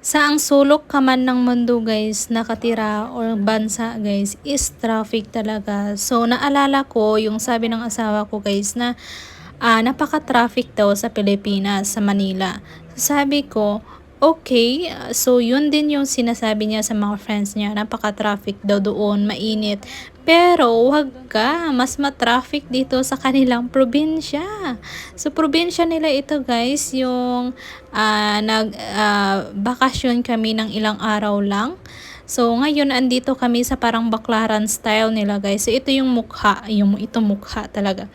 Saang sulok ka man ng mundo guys, nakatira or bansa guys, is traffic talaga. So naalala ko yung sabi ng asawa ko guys na ah, napaka-traffic daw sa Pilipinas, sa Manila. Sabi ko, okay, ah, so yun din yung sinasabi niya sa mga friends niya, napaka-traffic daw doon, mainit. Pero wag ka, mas ma-traffic dito sa kanilang probinsya. So probinsya nila ito guys, yung ah, nag ah, bakasyon kami ng ilang araw lang. So ngayon andito kami sa parang baklaran style nila guys. So ito yung mukha, yung ito mukha talaga.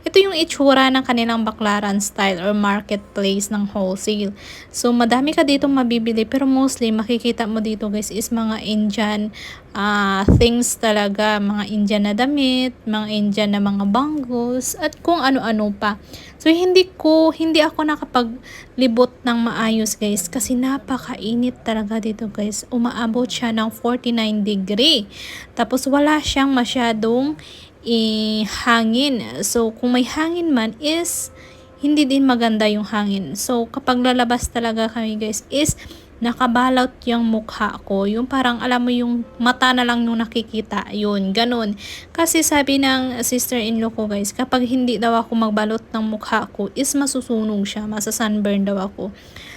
Ito yung itsura ng kanilang baklaran style or marketplace ng wholesale. So madami ka dito mabibili pero mostly makikita mo dito guys is mga Indian ah, things talaga, mga Indian na damit, mga Indian na mga bangles at kung ano-ano pa. So hindi ko hindi ako nakapaglibot ng maayos guys kasi napakainit talaga dito guys. Umaabot siya ng 49 degree. Tapos wala siyang masyadong eh, hangin. So kung may hangin man is hindi din maganda yung hangin. So kapag lalabas talaga kami guys is nakabalot yung mukha ko. Yung parang alam mo yung mata na lang yung nakikita. Yun, ganun. Kasi sabi ng sister-in-law ko guys, kapag hindi daw ako magbalot ng mukha ko is masusunog siya, masasunburn daw ako.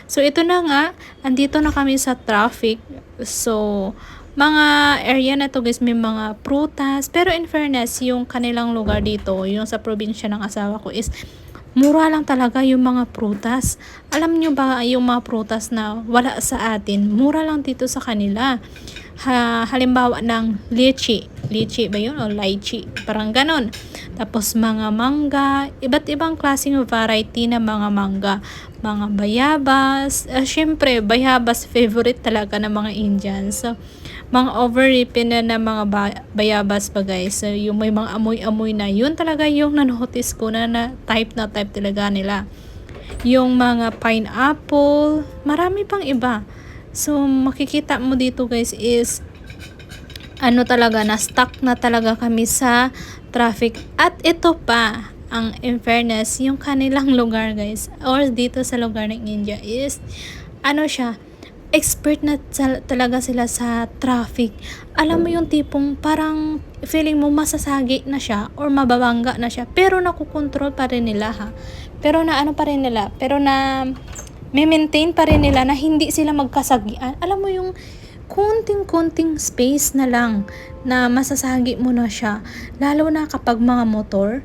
So ito na nga, andito na kami sa traffic. So mga area na to guys, may mga prutas. Pero in fairness, yung kanilang lugar dito, yung sa probinsya ng asawa ko is mura lang talaga yung mga prutas. Alam nyo ba yung mga prutas na wala sa atin, mura lang dito sa kanila. Ha, halimbawa ng lychee. Lychee ba yun? O lychee. Parang ganon. Tapos mga mangga, iba't ibang klaseng variety na mga mangga. Mga bayabas. Uh, Siyempre, bayabas favorite talaga ng mga Indians. So, mga overripen na na mga ba- bayabas ba guys. So, yung may mga amoy-amoy na, yun talaga yung nanotice ko na, na type na type talaga nila. Yung mga pineapple, marami pang iba. So, makikita mo dito guys is ano talaga, na stuck na talaga kami sa traffic. At ito pa, ang in fairness, yung kanilang lugar guys, or dito sa lugar ng India is, ano siya, expert na tal- talaga sila sa traffic. Alam mo yung tipong parang feeling mo masasagi na siya or mababangga na siya pero nakukontrol pa rin nila ha. Pero na ano pa rin nila, pero na may maintain pa rin nila na hindi sila magkasagian. Alam mo yung konting-konting space na lang na masasagi mo na siya. Lalo na kapag mga motor,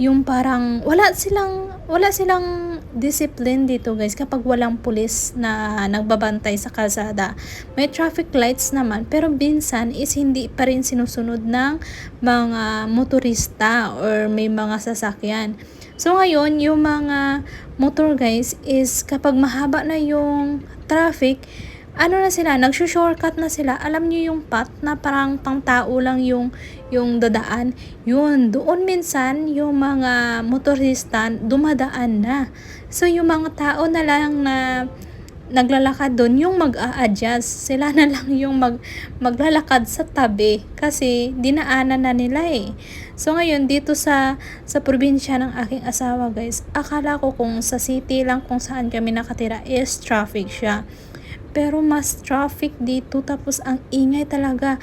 yung parang wala silang wala silang discipline dito guys kapag walang pulis na nagbabantay sa kalsada. May traffic lights naman pero minsan is hindi pa rin sinusunod ng mga motorista or may mga sasakyan. So ngayon, yung mga motor guys is kapag mahaba na yung traffic, ano na sila, nagsushortcut na sila. Alam niyo yung path na parang pang tao lang yung, yung dadaan. Yun, doon minsan yung mga motorista dumadaan na. So yung mga tao na lang na naglalakad doon yung mag-a-adjust. Sila na lang yung mag, maglalakad sa tabi kasi dinaanan na nila eh. So ngayon dito sa sa probinsya ng aking asawa guys, akala ko kung sa city lang kung saan kami nakatira is traffic siya. Pero mas traffic dito tapos ang ingay talaga.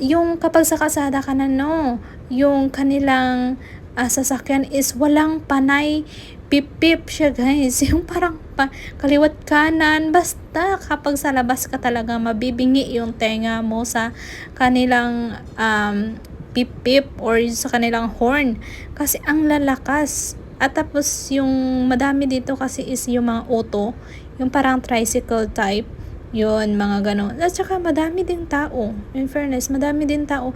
Yung kapag sa kasada ka na no, yung kanilang uh, sasakyan is walang panay pip-pip siya guys. Yung parang pa, kaliwat kanan. Basta kapag sa labas ka talaga mabibingi yung tenga mo sa kanilang um, pip-pip or sa kanilang horn. Kasi ang lalakas. At tapos yung madami dito kasi is yung mga auto. Yung parang tricycle type. Yun, mga ganon. At saka madami din tao. In fairness, madami din tao.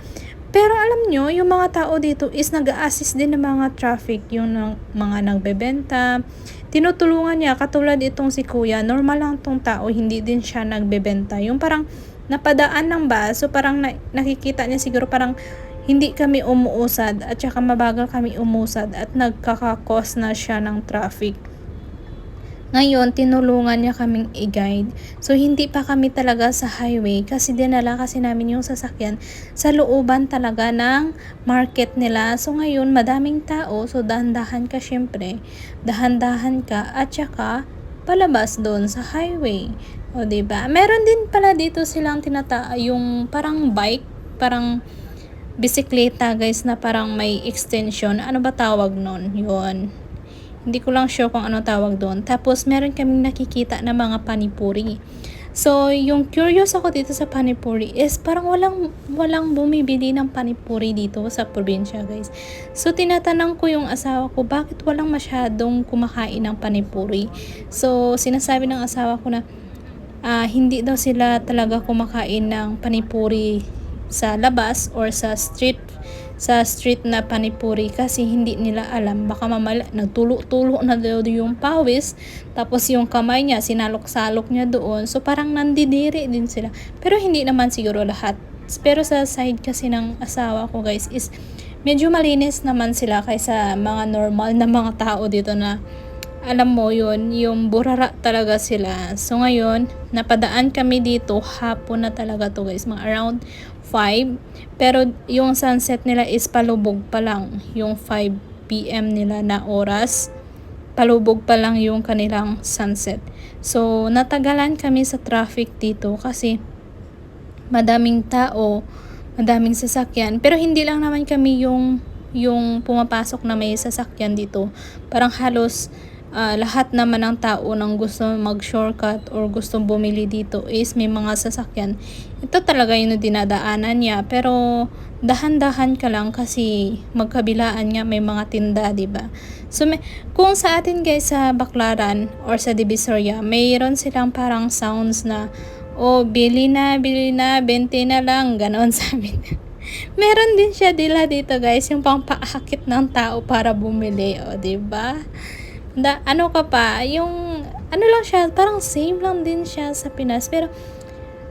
Pero alam nyo, yung mga tao dito is nag assist din ng mga traffic, yung ng, mga nagbebenta. Tinutulungan niya, katulad itong si kuya, normal lang tong tao, hindi din siya nagbebenta. Yung parang napadaan ng bus, so parang na, nakikita niya siguro parang hindi kami umuusad at saka mabagal kami umusad at nagkakakos na siya ng traffic. Ngayon, tinulungan niya kaming i-guide. So, hindi pa kami talaga sa highway kasi dinala kasi namin yung sasakyan sa looban talaga ng market nila. So, ngayon, madaming tao. So, dahan-dahan ka syempre. Dahan-dahan ka at saka palabas doon sa highway. O, ba? Meron din pala dito silang tinata yung parang bike, parang bisikleta guys na parang may extension. Ano ba tawag nun? Yun. Hindi ko lang sure kung ano tawag doon. Tapos meron kaming nakikita na mga panipuri. So, yung curious ako dito sa panipuri is parang walang walang bumibili ng panipuri dito sa probinsya, guys. So, tinatanong ko yung asawa ko, bakit walang masyadong kumakain ng panipuri? So, sinasabi ng asawa ko na ah, hindi daw sila talaga kumakain ng panipuri sa labas or sa street sa street na panipuri kasi hindi nila alam. Baka mamala nagtulo-tulo na daw yung pawis tapos yung kamay niya sinalok-salok niya doon. So parang nandidiri din sila. Pero hindi naman siguro lahat. Pero sa side kasi ng asawa ko guys is medyo malinis naman sila kaysa mga normal na mga tao dito na alam mo yun, yung burara talaga sila. So ngayon, napadaan kami dito, hapon na talaga to guys, mga around 5. Pero yung sunset nila is palubog pa lang, yung 5 p.m. nila na oras. Palubog pa lang yung kanilang sunset. So, natagalan kami sa traffic dito kasi madaming tao, madaming sasakyan. Pero hindi lang naman kami yung yung pumapasok na may sasakyan dito. Parang halos ah, lahat naman ng tao nang gusto mag-shortcut or gusto bumili dito is may mga sasakyan. Ito talaga yung dinadaanan niya. Pero dahan-dahan ka lang kasi magkabilaan nga may mga tinda, 'di ba? So may, kung sa atin guys sa Baclaran or sa Divisoria, mayroon silang parang sounds na oh, bili na, bili na, 20 na lang, ganon sabi niya. Meron din siya dila dito guys, yung pampaakit ng tao para bumili, o, 'di ba? Da, ano ka pa, yung ano lang siya, parang same lang din siya sa Pinas, pero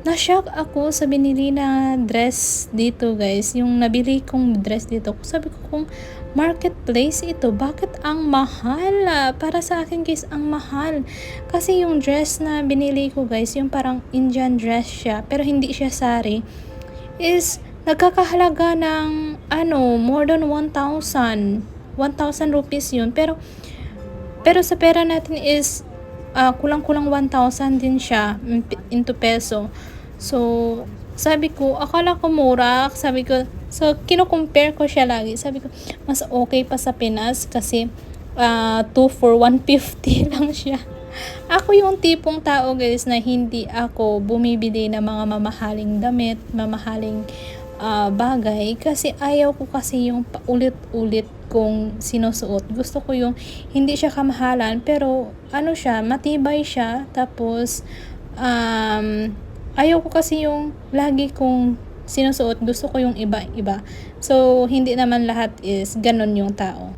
na-shock ako sa binili na dress dito guys, yung nabili kong dress dito. Sabi ko kung marketplace ito, bakit ang mahal? Ah, Para sa akin guys, ang mahal. Kasi yung dress na binili ko guys, yung parang Indian dress siya, pero hindi siya sari, is nagkakahalaga ng ano, more than 1,000. 1,000 rupees yun. Pero pero sa pera natin is ah, kulang-kulang 1,000 din siya in- into peso. So, sabi ko, akala ko mura. Sabi ko, so, kino-compare ko siya lagi. Sabi ko, mas okay pa sa Pinas kasi ah 2 for 150 lang siya. Ako yung tipong tao guys na hindi ako bumibili ng mga mamahaling damit, mamahaling ah, bagay kasi ayaw ko kasi yung paulit-ulit kong sinusuot. Gusto ko yung hindi siya kamahalan pero ano siya, matibay siya tapos um, ayaw ko kasi yung lagi kong sinusuot. Gusto ko yung iba-iba. So, hindi naman lahat is ganun yung tao.